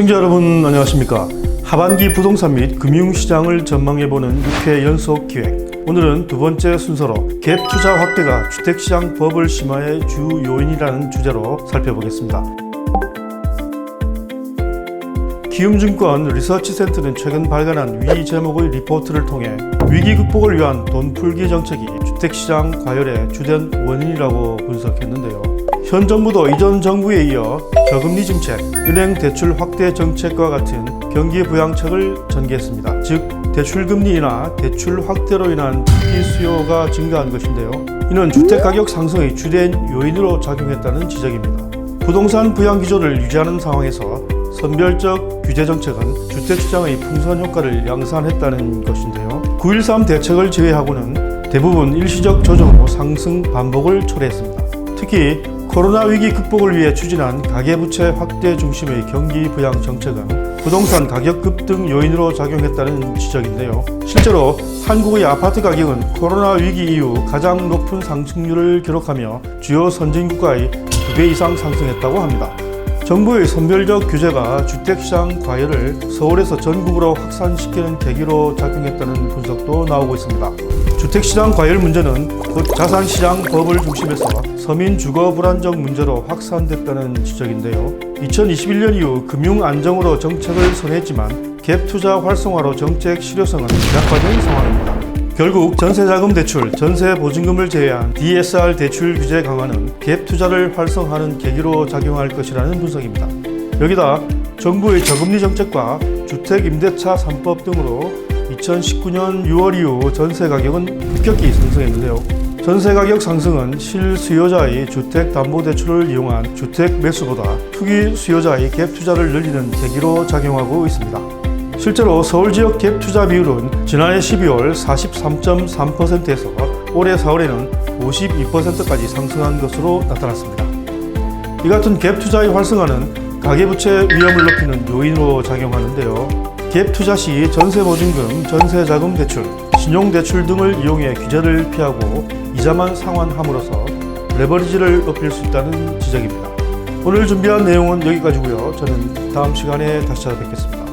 시청자 여러분 안녕하십니까? 하반기 부동산 및 금융시장을 전망해보는 6회 연속 기획. 오늘은 두 번째 순서로 갭 투자 확대가 주택시장 버블 심화의 주 요인이라는 주제로 살펴보겠습니다 기움증권 리서치센터는 최근 발간한 위 제목의 리포트를 통해 위기 극복을 위한 돈 풀기 정책이 주택시장 과열의 주된 원인이라고 분석했는데요. 현 정부도 이전 정부에 이어 저금리 정책, 은행 대출 확대 정책과 같은 경기 부양책을 전개했습니다. 즉 대출금리 인하, 대출 확대로 인한 투기 수요가 증가한 것인데요. 이는 주택 가격 상승의 주된 요인으로 작용했다는 지적입니다. 부동산 부양 기조를 유지하는 상황에서 선별적 규제 정책은 주택 시장의 풍선 효과를 양산했다는 것인데요. 9.13 대책을 제외하고는 대부분 일시적 조정으로 상승 반복을 초래했습니다. 특히 코로나 위기 극복을 위해 추진한 가계부채 확대 중심의 경기 부양 정책은 부동산 가격 급등 요인으로 작용했다는 지적인데요. 실제로 한국의 아파트 가격은 코로나 위기 이후 가장 높은 상승률을 기록하며 주요 선진국가의 두배 이상 상승했다고 합니다. 정부의 선별적 규제가 주택시장 과열을 서울에서 전국으로 확산시키는 계기로 작용했다는 분석도 나오고 있습니다. 주택시장 과열 문제는 곧 자산시장 버블 중심에서 서민 주거 불안정 문제로 확산됐다는 지적인데요. 2021년 이후 금융 안정으로 정책을 선회했지만 갭 투자 활성화로 정책 실효성은 약화된 상황입니다. 결국 전세자금 대출, 전세 보증금을 제외한 DSR 대출 규제 강화는 갭 투자를 활성화하는 계기로 작용할 것이라는 분석입니다. 여기다 정부의 저금리 정책과 주택 임대차 3법 등으로 2019년 6월 이후 전세 가격은 급격히 상승했는데요. 전세 가격 상승은 실수요자의 주택 담보 대출을 이용한 주택 매수보다 투기 수요자의 갭 투자를 늘리는 계기로 작용하고 있습니다. 실제로 서울 지역 갭 투자 비율은 지난해 12월 43.3%에서 올해 4월에는 52%까지 상승한 것으로 나타났습니다. 이 같은 갭 투자의 활성화는 가계부채 위험을 높이는 요인으로 작용하는데요. 갭 투자 시 전세 보증금, 전세 자금 대출, 신용 대출 등을 이용해 규제를 피하고 이자만 상환함으로써 레버리지를 높일 수 있다는 지적입니다. 오늘 준비한 내용은 여기까지고요. 저는 다음 시간에 다시 찾아뵙겠습니다.